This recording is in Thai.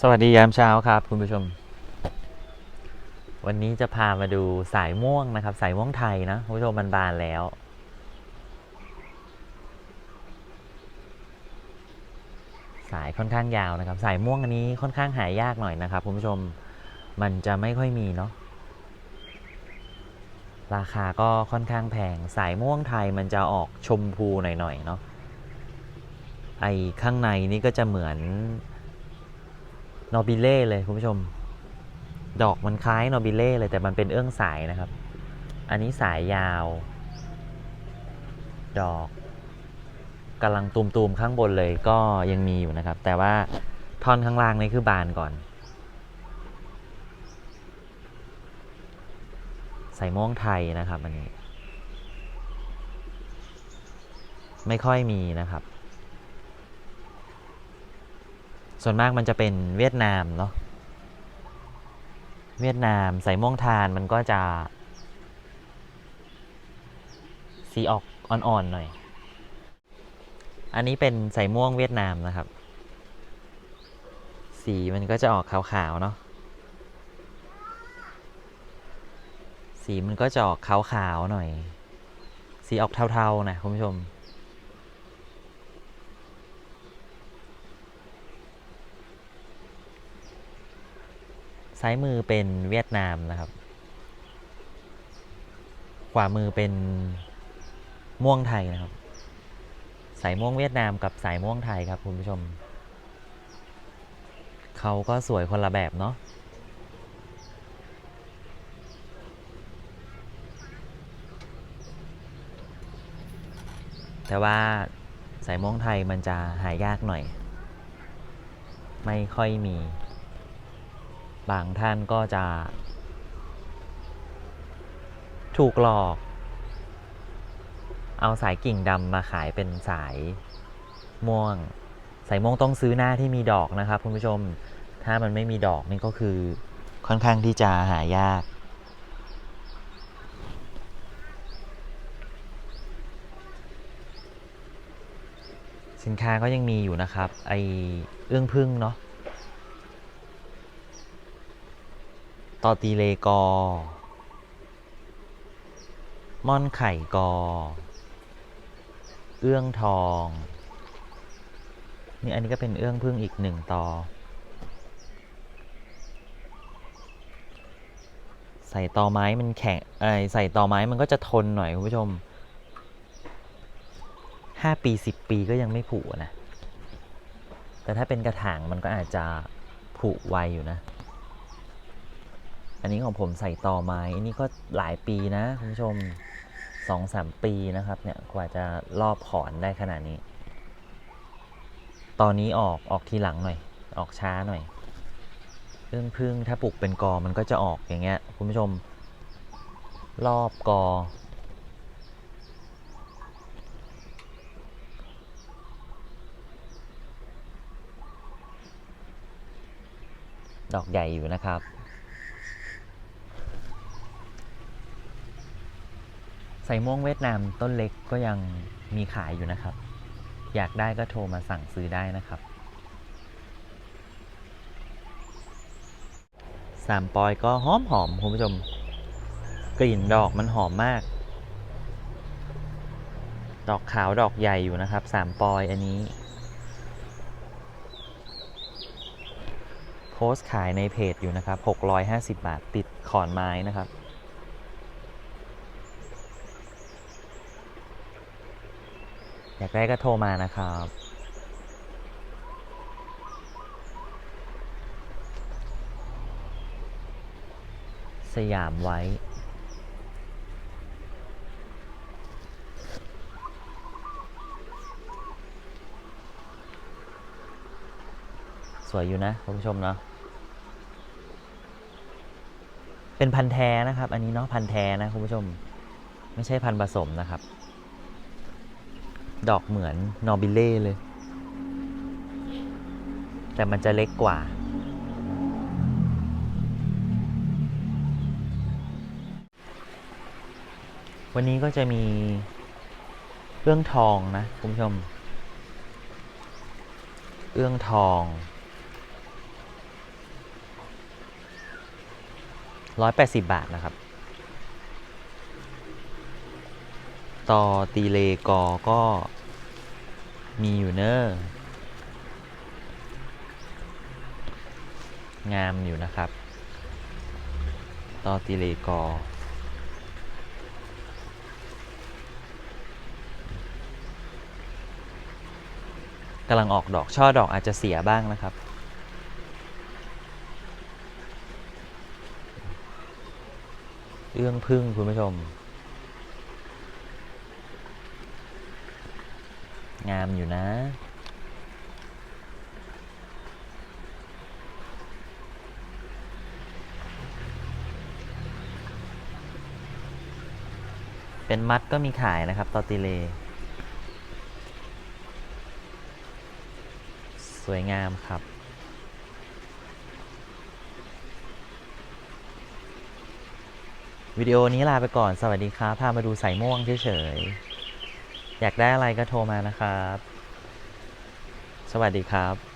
สวัสดียามเช้าครับคุณผู้ชม วันนี้จะพามาดูสายม่วงนะครับ สายม่วงไทยนะคุณผู้ชมมันบานแล้ว สายค่อนข้างยาวนะครับ สายม่วงอันนี้ค่อนข้างหายากหน่อยนะครับคุณผู้ชมมันจะไม่ค่อยมีเนาะราคาก็ค่อนข้างแพงสายม่วงไทยมันจะออกชมพูหน่อยๆเนาะไอข้างในนี่ก็จะเหมือน นอบิเล่เลยคุณผู้ชม ดอกมันคล้ายนอบิเล่เลยแต่มันเป็นเอื้องสายนะครับ อันนี้สายยาว ดอกกำลังตูมๆข้างบนเลยก็ยังมีอยู่นะครับ แต่ว่าท่อนข้างล่างนี่คือบานก่อน ใส่ม่วงไทยนะครับอันนี้ ไม่ค่อยมีนะครับ ส่วนมากมันจะเป็นเวียดนามเนาะเวียดนามใส่ม่วงทานมันก็จะ สีออกอ่อนๆหน่อย อันนี้เป็นใส่ม่วงเวียดนามนะครับ สีมันก็จะออกขาวๆเนาะสีมันก็จะออกขาวๆหน่อย สีออกเทาๆนะคุณผู้ชม ซ้ายมือเป็นเวียดนามนะครับ ขวามือเป็นม่วงไทยนะครับ สายม่วงเวียดนามกับสายม่วงไทยครับคุณผู้ชม เขาก็สวยคนละแบบเนาะแต่ว่าสายม่วงไทยมันจะหายากหน่อย ไม่ค่อยมี บางท่านก็จะ ถูกหลอกเอาสายกิ่งดำมาขายเป็นสายม่วง สายม่วงต้องซื้อหน้าที่มีดอกนะครับคุณผู้ชม ถ้ามันไม่มีดอกนี่ก็คือค่อนข้างที่จะหายาก สินค้าก็ยังมีอยู่นะครับ ไอเอื้องพึ่งเนาะ ตอตีเลกอ ม่อนไข่กอ เอื้องทอง นี่อันนี้ก็เป็นเอื้องพึ่งอีกหนึ่งตอ ใส่ตอไม้มันแข็งเอใส่ตอไม้มันก็จะทนหน่อยคุณผู้ชมห้าปีสิบปีก็ยังไม่ผุนะ แต่ถ้าเป็นกระถางมันก็อาจจะผุไวอยู่นะ อันนี้ของผมใส่ต่อไม้อันนี้ก็หลายปีนะคุณผู้ชมสองสามปีนะครับเนี่ยกว่าจะรอบถอนได้ขนาดนี้ ตอนนี้ออกออกทีหลังหน่อย ออกช้าหน่อยเรื่องพึ่งถ้าปลูกเป็นกอมันก็จะออกอย่างเงี้ยคุณผู้ชม รอบกอ ดอกใหญ่อยู่นะครับ ส่ม่วงเวียดนามต้นเล็กก็ยังมีขายอยู่นะครับ อยากได้ก็โทรมาสั่งซื้อได้นะครับสามปอยก็หอมหอมคุณผู้ชม กลิ่นดอกมันหอมมาก ดอกขาวดอกใหญ่อยู่นะครับสามปอยอันนี้ โพสต์ขายในเพจอยู่นะครับ 650 บาทติดขอนไม้นะครับ อยากได้ก็โทรมานะครับสยามไว้ สวยอยู่นะคุณผู้ชมเนาะเป็นพันแท้นะครับ อันนี้เนาะพันแท้นะคุณผู้ชม ไม่ใช่พันผสมนะครับ ดอกเหมือนนอบิเล่เลย แต่มันจะเล็กกว่า วันนี้ก็จะมีเอื้องทองนะคุณผู้ชม เอื้องทองร้อยแปดสิบบาทนะครับ ต่อตีเลกอก็มีอยู่เนอะงามอยู่นะครับต่อตีเลกอกำลังออกดอก ช่อดอกอาจจะเสียบ้างนะครับ เอื้องพึ่งคุณผู้ชม งามอยู่นะเป็นมัดก็มีขายนะครับตอติเล สวยงามครับ วิดีโอนี้ลาไปก่อนสวัสดีครับ พามาดูสายม่วงเฉยๆ อยากได้อะไรก็โทรมานะครับ สวัสดีครับ